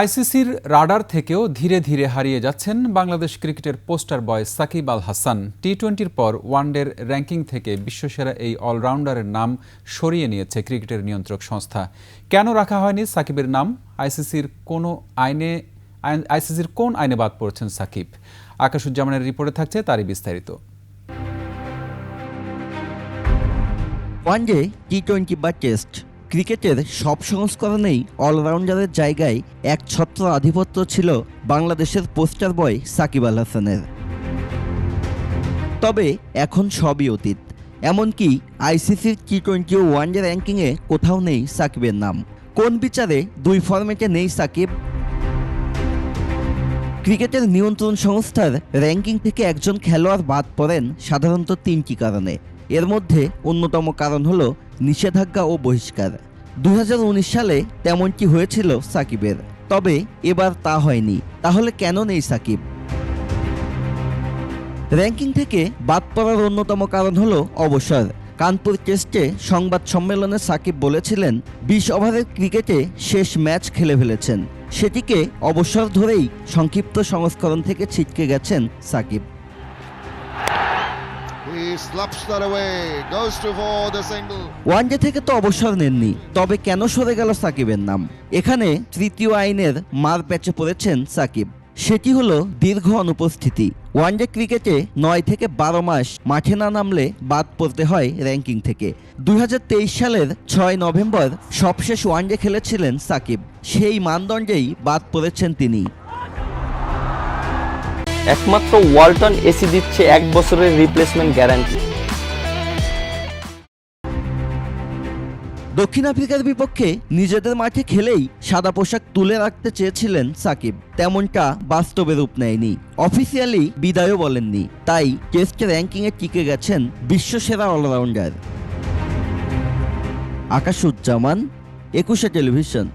আইসিসির রাডার থেকেও ধীরে ধীরে হারিয়ে যাচ্ছেন বাংলাদেশ ক্রিকেটের poster boy Shakib Al Hasan. T টোয়েন্টির পর ওয়ানডের র্যাঙ্কিং থেকে বিশ্বসেরা এই অলরাউন্ডারের নাম সরিয়ে নিয়েছে ক্রিকেটের নিয়ন্ত্রক সংস্থা। কেন রাখা হয়নি সাকিবের নাম? আইসিসির কোনো আইনে, আইসিসির কোন আইনে বাদ পড়ছেন সাকিব? আকাশুজ্জামানের রিপোর্টে থাকছে তারই বিস্তারিত। ওয়ানডে টি টোয়েন্টি বা টেস্ট। ক্রিকেটের সব সংস্করণেই অলরাউন্ডারের জায়গায় এক ছত্র আধিপত্য ছিল বাংলাদেশের পোস্টার বয় সাকিব আল হাসানের। তবে এখন সবই অতীত, এমনকি আইসিসির টি টোয়েন্টি ওয়ানডে র্যাঙ্কিংয়ে কোথাও নেই সাকিবের নাম। কোন বিচারে দুই ফরম্যাটে নেই সাকিব? ক্রিকেটের নিয়ন্ত্রণ সংস্থার র্যাঙ্কিং থেকে একজন খেলোয়াড় বাদ পড়েন সাধারণত তিনটি কারণে। এর মধ্যে অন্যতম কারণ হল নিষেধাজ্ঞা ও বহিষ্কার। দু হাজার উনিশ সালে তেমনটি হয়েছিল সাকিবের। তবে এবার তা হয়নি। তাহলে কেন নেই সাকিব? র্যাঙ্কিং থেকে বাদ পড়ার অন্যতম কারণ হল অবসর। কানপুর টেস্টে সংবাদ সম্মেলনে সাকিব বলেছিলেন, বিশ ওভারের ক্রিকেটে শেষ ম্যাচ খেলে ফেলেছেন। সেটিকে অবসর ধরেই সংক্ষিপ্ত সংস্করণ থেকে ছিটকে গেছেন সাকিব। ওয়ানডে থেকে তো অবসর নেননি, তবে কেন সরে গেল সাকিবের নাম? এখানে তৃতীয় আইনের মার প্যাচে পড়েছেন সাকিব। সেটি হলো দীর্ঘ অনুপস্থিতি। ওয়ানডে ক্রিকেটে নয় থেকে বারো মাস মাঠে না নামলে বাদ পড়তে হয় র্যাঙ্কিং থেকে। দু হাজার তেইশ সালের ছয় নভেম্বর সবশেষ ওয়ানডে খেলেছিলেন সাকিব। সেই মানদণ্ডেই বাদ পড়েছেন তিনি। একমাত্র ওয়ালটন এসি দিচ্ছে এক বছরের রিপ্লেসমেন্ট গ্যারান্টি দক্ষিণ আফ্রিকার বিপক্ষে নিজেদের মাঠে খেলেই সাদা পোশাক তুলে রাখতে চেয়েছিলেন সাকিব। তেমনটা বাস্তবে রূপ নেয়নি। অফিসিয়ালি বিদায়ও বলেননি। তাই টেস্ট র্যাঙ্কিংয়ে টিকে গেছেন বিশ্বসেরা অলরাউন্ডার। আকাশুজ্জামান একুশে টেলিভিশন।